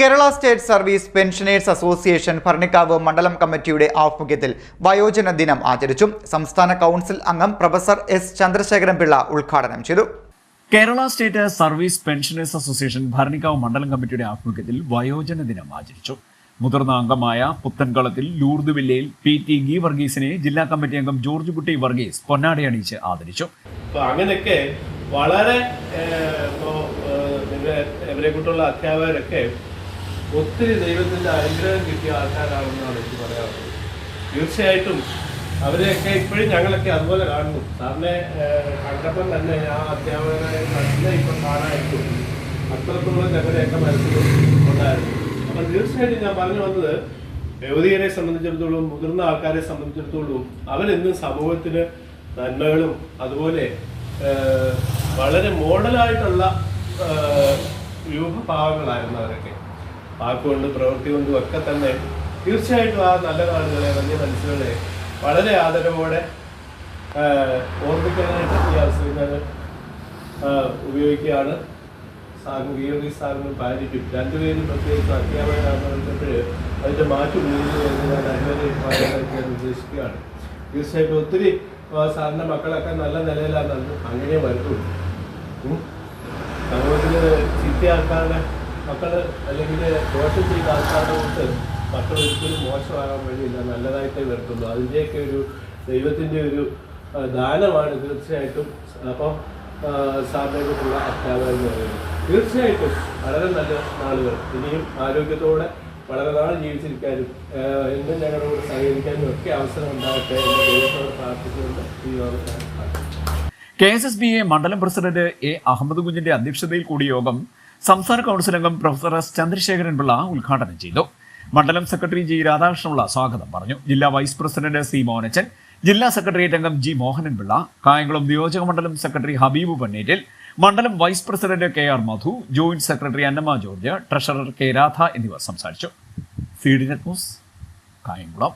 Kerala state service pensioners association Bharanikkavu മണ്ഡലം കമ്മിറ്റിയുടെ ആഭിമുഖ്യത്തിൽ വയോജന ദിനം ആചരിച്ചു. സംസ്ഥാന കൗൺസിൽ അംഗം പ്രൊഫസർ എസ് ചന്ദ്രശേഖരൻ പിള്ള ഉദ്ഘാടനം ചെയ്തു. Kerala state service pensioners association Bharanikkavu മണ്ഡലം കമ്മിറ്റിയുടെ ആഭിമുഖ്യത്തിൽ വയോജന ദിനം ആചരിച്ചു. മുതിർന്ന അംഗമായ പുത്തൻകളത്തിൽ ലൂർദ് വില്ലയിൽ പി ടി ഗി വർഗീസിനെ ജില്ലാ കമ്മിറ്റി അംഗം ജോർജ് കുട്ടി വർഗീസ് പൊന്നാടി അണിയിച്ച് ആദരിച്ചു. അങ്ങനെയൊക്കെ വളരെ ഇവരെ കൂട്ടുള്ള അധ്യാപകരൊക്കെ ഒത്തിരി ദൈവത്തിന്റെ അനുഗ്രഹം കിട്ടിയ ആൾക്കാരാണെന്നാണ് എനിക്ക് പറയാറുള്ളത് തീർച്ചയായിട്ടും അവരെയൊക്കെ ഇപ്പോഴും ഞങ്ങളൊക്കെ അതുപോലെ കാണുന്നു. സാറിനെ കണ്ടപ്പം തന്നെ ആ അധ്യാപകനായ തന്നെ ഇപ്പം കാണാനായിട്ടും അത്രത്തോളം ഞങ്ങളുടെയൊക്കെ മനസ്സിൽ ഉണ്ടായിരുന്നു. അപ്പം തീർച്ചയായിട്ടും ഞാൻ പറഞ്ഞു വന്നത് യുവതിയരെ സംബന്ധിച്ചിടത്തോളം മുതിർന്ന ആൾക്കാരെ സംബന്ധിച്ചിടത്തോളം അവരെന്നും സമൂഹത്തിന് നന്മകളും അതുപോലെ വളരെ മോഡലായിട്ടുള്ള രൂപഭാവങ്ങളായിരുന്നു അവരൊക്കെ. വാക്കുകൊണ്ട് പ്രവൃത്തി കൊണ്ടും ഒക്കെ തന്നെ തീർച്ചയായിട്ടും ആ നല്ല നാളുകളെ വലിയ മനസ്സുകളെ വളരെ ആദരവോടെ ഓർമ്മിക്കാനായിട്ട് ഈ അവസരം ഞാൻ ഉപയോഗിക്കുകയാണ്. സാറിന് വി സാറിനും ഭാര്യയ്ക്കും രണ്ടുപേരും പ്രത്യേകിച്ച് അധ്യാപകരാകുമ്പോഴേ അതിന്റെ മാറ്റം ഉപയോഗിച്ച് ഞാൻ അനുവദിക്കാനായിട്ട് ഞാൻ ഉദ്ദേശിക്കുകയാണ്. തീർച്ചയായിട്ടും ഒത്തിരി സാറിന്റെ മക്കളൊക്കെ നല്ല നിലയിലാണ്. അങ്ങനെ വരുത്തുള്ളൂ സമൂഹത്തിൽ സമൂഹത്തിൽ മക്കൾ അല്ലെങ്കിൽ ദോഷം ചെയ്ത ആൾക്കാരുടെ കൊണ്ട് മക്കൾ ഒരിക്കലും മോശമാകാൻ വഴിയില്ല. നല്ലതായിട്ടേ വരത്തുള്ളൂ അതിന്റെയൊക്കെ ഒരു ദൈവത്തിന്റെ ഒരു ദാനമാണ് തീർച്ചയായിട്ടും. അപ്പം ആ, സാറിനെ കുറിച്ചുള്ള അധ്യാപകർ എന്ന് പറയുന്നത്. തീർച്ചയായിട്ടും വളരെ നല്ല നാളുകൾ. ഇനിയും ആരോഗ്യത്തോടെ വളരെ നാൾ ജീവിച്ചിരിക്കാനും എന്നും ഞങ്ങളോട് സഹകരിക്കാനും ഒക്കെ അവസരം ഉണ്ടാകട്ടെ എന്ന് ദൈവത്തോട് പ്രാർത്ഥിച്ചുകൊണ്ട് ഈ യോഗം. K S S B A മണ്ഡലം പ്രസിഡന്റ് എ അഹമ്മദ് കുഞ്ഞിന്റെ അധ്യക്ഷതയിൽ കൂടി യോഗം സംസ്ഥാന കൗൺസിൽ അംഗം പ്രൊഫസർ എസ് ചന്ദ്രശേഖരൻ പിള്ള ഉദ്ഘാടനം ചെയ്തു. മണ്ഡലം സെക്രട്ടറി ജി രാധാകൃഷ്ണപിള്ള സ്വാഗതം പറഞ്ഞു. ജില്ലാ വൈസ് പ്രസിഡന്റ് സി മോഹനച്ചൻ ജില്ലാ സെക്രട്ടേറിയറ്റ് അംഗം ജി മോഹനൻ പിള്ള കായംകുളം നിയോജക മണ്ഡലം സെക്രട്ടറി ഹബീബ് പന്നേറ്റിൽ മണ്ഡലം vice president K R Madhu joint secretary Annamma George treasurer K Radha എന്നിവർ സംസാരിച്ചു. C D news Kayamkulam.